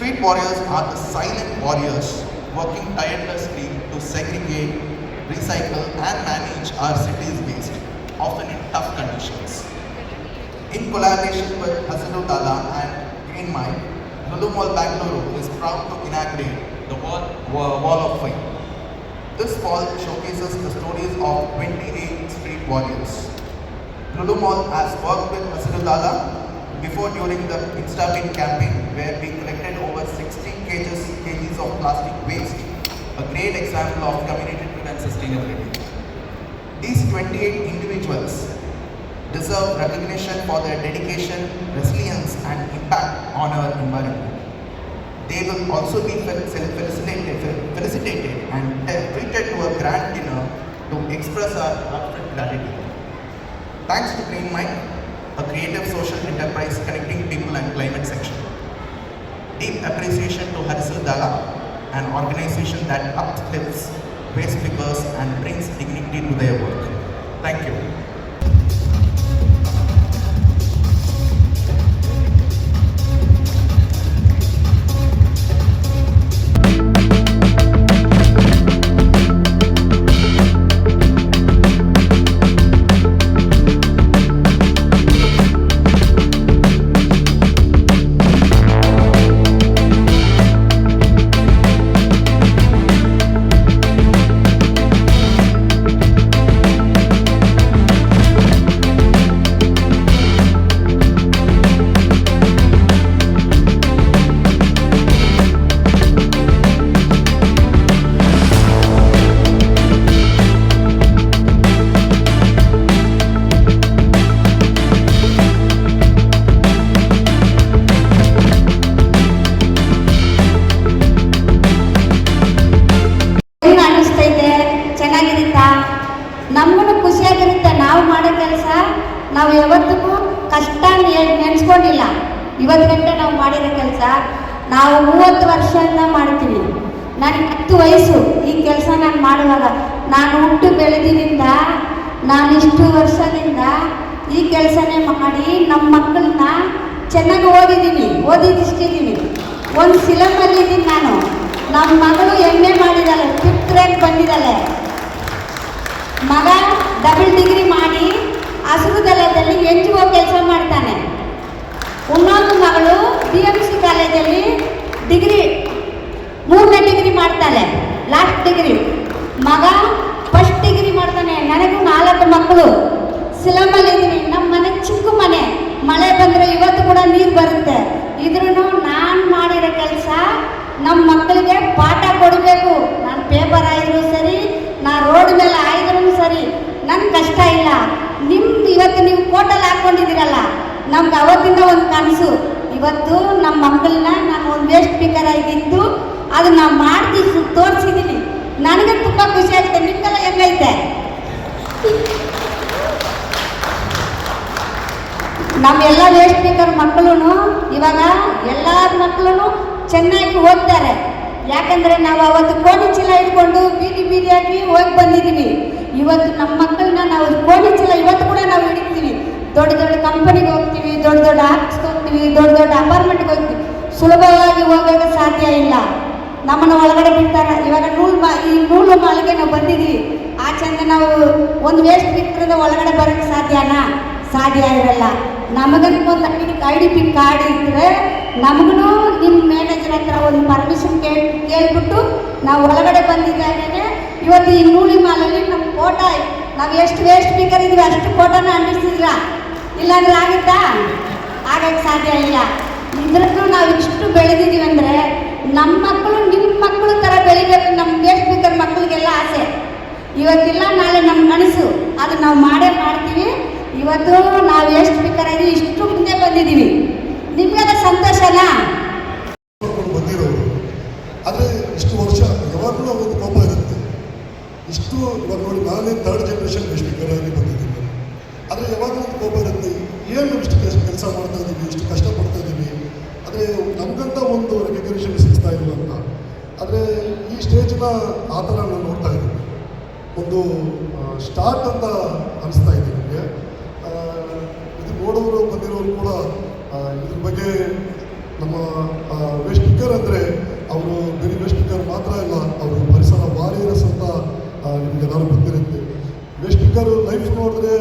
warriors are the silent warriors working tirelessly to segregate, recycle, and manage our city's waste, often in tough conditions. In collaboration with Hasidu Dala and Green Mind, Lulu Mall Bangalore is proud to inaugurate the Wall, Wa- Wall of Fame. This wall showcases the stories of 28 street warriors. Lulu has worked with Hasidu Dala before during the Instabin campaign where we collected over 60 kgs, kgs of plastic waste, a great example of community-driven sustainability. These 28 individuals deserve recognition for their dedication, resilience, and impact on our environment. They will also be fel- fel- felicitated, felicitated and te- treated to a grand dinner to express our heartfelt gratitude. Thanks to Green Mind, a creative social enterprise connecting people and climate section. Deep appreciation to Harisul Dala, an organization that uplifts waste pickers and brings dignity to their work. Thank you. ನೆನೆಸ್ಕೊಂಡಿಲ್ಲ ಇವತ್ತು ನಾವು ಮಾಡಿರೋ ಕೆಲಸ, ನಾವು ಮೂವತ್ತು ವರ್ಷದಿಂದ ಮಾಡ್ತೀವಿ. ನನಗೆ ಹತ್ತು ವಯಸ್ಸು, ಈ ಕೆಲಸ ನಾನು ಮಾಡುವಾಗ. ನಾನು ಹುಟ್ಟು ಬೆಳೆದಿನಿಂದ, ನಾನು ಇಷ್ಟು ವರ್ಷದಿಂದ ಈ ಕೆಲಸನೇ ಮಾಡಿ ನಮ್ಮ ಮಕ್ಕಳನ್ನ ಚೆನ್ನಾಗಿ ಓದಿದ್ದೀನಿ ಓದಿದಿಷ್ಟಿದ್ದೀನಿ ಒಂದು ಸಿಲಂಬಲ್ಲಿದ್ದೀನಿ ನಾನು. ನಮ್ಮ ಮಗಳು ಎಂ ಎ ಮಾಡಿದ್ದಾಳೆ ಫಿಫ್ತ್ ರ್ಯಾಂಕ್ ಬಂದಿದ್ದಾಳೆ. ಮಗ ಡಬಲ್ ಡಿಗ್ರಿ ಮಾಡಿ ಹಸಿರು ದಳದಲ್ಲಿ ಒ ಕೆಲಸ ಮಾಡ್ತಾನೆ. ಇನ್ನೊಂದು ಮಗಳು ಬಿ ಎಂ ಸಿ ಕಾಲೇಜಲ್ಲಿ ಡಿಗ್ರಿ, ಮೂರನೇ ಡಿಗ್ರಿ ಮಾಡ್ತಾಳೆ. Last degree. ಮಗ ಫಸ್ಟ್ ಡಿಗ್ರಿ ಮಾಡ್ತಾನೆ. ನನಗೂ ನಾಲ್ಕು ಮಕ್ಕಳು. ಸಿಲಂಬಲ್ಲಿದ್ದೀನಿ ನಮ್ಮ ಮನೆ ಚಿಕ್ಕ ಮನೆ. ಮಳೆ ಬಂದರೆ ಇವತ್ತು ಕೂಡ ನೀರು ಬರುತ್ತೆ. ಇದ್ರೂ ನಾನು ಮಾಡಿರೋ ಕೆಲಸ ನಮ್ಮ ಮಕ್ಕಳಿಗೆ ಪಾಠ ಕೊಡಬೇಕು. ನಾನು ಪೇಪರ್ ಆಯಿದ್ರು ಸರಿ, ನಾ ರೋಡ್ ಮೇಲೆ ಆಯಿದ್ರು ಸರಿ. ನನ್ನ ಕಷ್ಟ ಇಲ್ಲ. ನಿಮ್ದು ಇವತ್ತು ನೀವು ಕೋಟಲ್ಲಿ ಹಾಕ್ಕೊಂಡಿದ್ದೀರಲ್ಲ ನಮ್ಗೆ ಅವತ್ತಿಂದ ಒಂದು ಕನಸು. ಇವತ್ತು ನಮ್ಮ ಮಕ್ಕಳನ್ನ ನಾನು ಒಂದು ವೇಸ್ಟ್ ಸ್ಪೀಕರ್ ಆಗಿದ್ದು ಅದು ನಾವು ಮಾಡ್ತಿ ತೋರಿಸಿದ್ದೀನಿ ನನಗೆ ತುಂಬ ಖುಷಿ ಆಗುತ್ತೆ ನಿಮ್ಗೆಲ್ಲ ಹೆಂಗೈತೆ? ನಮ್ಮೆಲ್ಲ ವೇಸ್ಟ್ ಸ್ಪೀಕರ್ ಮಕ್ಕಳು ಇವಾಗ ಎಲ್ಲ ಮಕ್ಕಳು ಚೆನ್ನಾಗಿ ಓದ್ತಾರೆ. ಯಾಕಂದ್ರೆ ನಾವು ಅವತ್ತು ಕೋಣಿ ಚೀಲ ಇಟ್ಕೊಂಡು ಬೀದಿ ಬೀದಿಯಾಗಿ ಹೋಗಿ ಬಂದಿದ್ದೀವಿ. ಇವತ್ತು ನಮ್ಮ ಮಕ್ಕಳನ್ನ ನಾವು ಕೋಣಿ ಚೀಲ ಇವತ್ತು ಕೂಡ ನಾವು ಹಿಡಿತೀವಿ. ದೊಡ್ಡ ದೊಡ್ಡ ಕಂಪನಿಗೆ ಹೋಗ್ತೀವಿ, ದೊಡ್ಡ ದೊಡ್ಡ ಆಫೀಸ್ಗೆ ಹೋಗ್ತೀವಿ, ದೊಡ್ಡ ದೊಡ್ಡ ಅಪಾರ್ಟ್ಮೆಂಟ್ಗೆ ಹೋಗ್ತೀವಿ. ಸುಲಭವಾಗಿ ಹೋಗೋಕೆ ಸಾಧ್ಯ ಇಲ್ಲ. ನಮ್ಮನ್ನು ಒಳಗಡೆ ಬಿಡ್ತಾರೆ. ಇವಾಗ ನೂಲು ಮಾ, ಈ ನೂಲು ಮಾಲಿಗೆ ನಾವು ಬಂದಿದ್ದೀವಿ ಚಂದ ನಾವು ಒಂದು ವೇಸ್ಟ್ ಬಿಟ್ಟರೆ ಒಳಗಡೆ ಬರೋಕ್ಕೆ ಸಾಧ್ಯನಾ? ಸಾಧ್ಯ ಇರಲ್ಲ. ನಮಗಂತೂ ಒಂದು ಐ ಡಿ ಪಿ ಕಾರ್ಡ್ ಇದ್ದರೆ ನಮಗೂ ನಿಮ್ಮ ಮ್ಯಾನೇಜರ್ ಹತ್ರ ಒಂದು ಪರ್ಮಿಷನ್ ಕೇಳಿ, ಕೇಳ್ಬಿಟ್ಟು ನಾವು ಒಳಗಡೆ ಬಂದಿದ್ದಾಗೇ ಇವತ್ತು ಈ ನೂಲಿ ಮಾಲಲ್ಲಿ ನಮ್ಮ ಫೋಟೋ ನಾವು ಎಷ್ಟು ವೇಸ್ಟ್ ಸ್ಪೀಕರ್ ಇದ್ವಿ ಅಷ್ಟು ಫೋಟೋನ ಅಂಟಿಸಿದ್ರ ಇಲ್ಲಾಂದ್ರೆ ಆಗುತ್ತಾ? ಆಗಕ್ಕೆ ಸಾಧ್ಯ ಇಲ್ಲ. ಇದ್ರದ್ದು ನಾವು ಇಷ್ಟು ಬೆಳೆದಿದ್ದೀವಿ ಅಂದರೆ ನಮ್ಮ ಮಕ್ಕಳು ನಿಮ್ಮ ಮಕ್ಕಳ ಥರ ಬೆಳಿಬೇಕು. ನಮ್ಮ ದೇಶ ಬೇಕಾದ್ರೆ ಮಕ್ಕಳಿಗೆಲ್ಲ ಆಸೆ. ಇವತ್ತಿಲ್ಲ, ನಾಳೆ ನಮ್ಮ ಕನಸು ಅದು ನಾವು ಮಾಡೇ ಮಾಡ್ತೀವಿ. ಇವತ್ತು ನಾವು ಎಷ್ಟು ಬೇಕಾದ್ರೆ ಇಷ್ಟು ಮುಂದೆ ಬಂದಿದ್ದೀವಿ. ನಿಮಗೆಲ್ಲ ಸಂತೋಷನಾ? ಇಷ್ಟು ಇವಾಗ ನೋಡಿ ನಾನೇ ಥರ್ಡ್ ಜನ್ರೇಷನ್ ಸ್ಪೀಕರ್ ಆಗಿ ಬಂದಿದ್ದೀನಿ. ಆದರೆ ಯಾವಾಗಲೂ ಒಂದು ಕೋಪ ಇರುತ್ತೆ ಏನು ಇಷ್ಟು ಕೆಲಸ ಮಾಡ್ತಾ ಇದ್ದೀವಿ ಇಷ್ಟು ಕಷ್ಟಪಡ್ತಾ ಇದ್ದೀವಿ. ಆದರೆ ನಮಗಂತ ಒಂದು ರೆಕಗ್ನೇಷನ್ ಸಿಗ್ತಾ ಇಲ್ಲ ಅಂತ. ಆದರೆ ಈ ಸ್ಟೇಜ್ನ ಆ ಥರ ನಾನು ನೋಡ್ತಾ ಇದ್ದೀನಿ. ಒಂದು ಸ್ಟಾರ್ಟ್ ಅಂತ ಅನಿಸ್ತಾ ಇದೆ ನನಗೆ ಇದು ನೋಡೋರು ಬಂದಿರೋರು ಕೂಡ ಇದ್ರ ಬಗ್ಗೆ ನಮ್ಮ ವೆಸ್ಟ್ ಸ್ಪೀಕರ್ ಅಂದರೆ ಅವರು ಬರೀ ವೆಸ್ಟ್ ಮಾತ್ರ ಇಲ್ಲ ಅವರು ಪರಿಸರ ವಾರಿಯರ್ಸ್ ಅಂತ ನಿಮಗೆ ಗೊತ್ತಿರುತ್ತೆ. ವೆಸ್ಟ್ ಸ್ಪೀಕರ್ ಲೈಫ್ ನೋಡಿದ್ರೆ